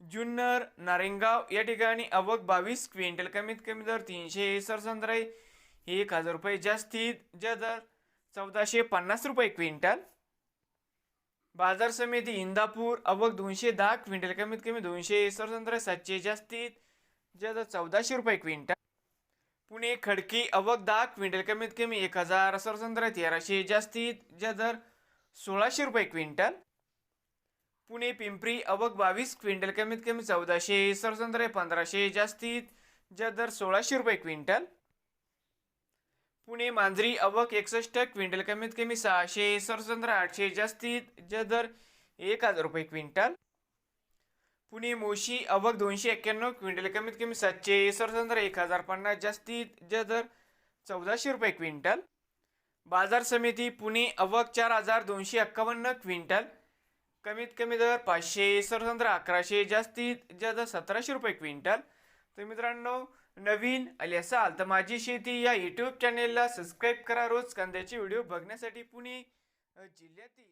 जुन्नर नारेंगाव या ठिकाणी आवक बावीस क्विंटल कमीत कमी दर तीनशे सरसंद्राई एक हजार रुपये जास्तीत ज्या दर चौदाशे पन्नास रुपये क्विंटल. बाजार समिती इंदापूर आवक दोनशे दहा क्विंटल कमीत कमी दोनशे सरसंद्राई सातशे जास्तीत ज्या दर चौदाशे रुपये क्विंटल. पुणे खडकी अवक दहा क्विंटल कमीत कमी एक हजार सरसंद्राई तेराशे जास्तीत ज्या दर सोळाशे रुपये क्विंटल. पुणे पिंपरी अवक बावीस क्विंटल कमीत कमी चौदाशे सरसंद्रे पंधराशे जास्तीत ज्या दर सोळाशे रुपये क्विंटल. पुणे मांजरी अवक एकसष्ट क्विंटल कमीत कमी सहाशे सरसंद्र आठशे जास्तीत ज्या दर एक हजार रुपये क्विंटल. पुणे मोशी अवघ दोनशे एक्क्याण्णव क्विंटल कमीत कमी सातशे सरसंद्र एक हजार पन्नास जास्तीत ज्या दर चौदाशे रुपये क्विंटल. बाजार समिती पुणे अवक चार हजार दोनशे एक्कावन्न क्विंटल. कमीत कमी दर पाचशे सरसंद्र अकराशे जास्तीत जास्त सतराशे रुपये क्विंटल. तर मित्रांनो नवीन आले असाल तर माझी शेती या यूट्यूब चॅनेलला सबस्क्राईब करा. रोज कांद्याचे व्हिडिओ बघण्यासाठी पुणे जिल्ह्यातील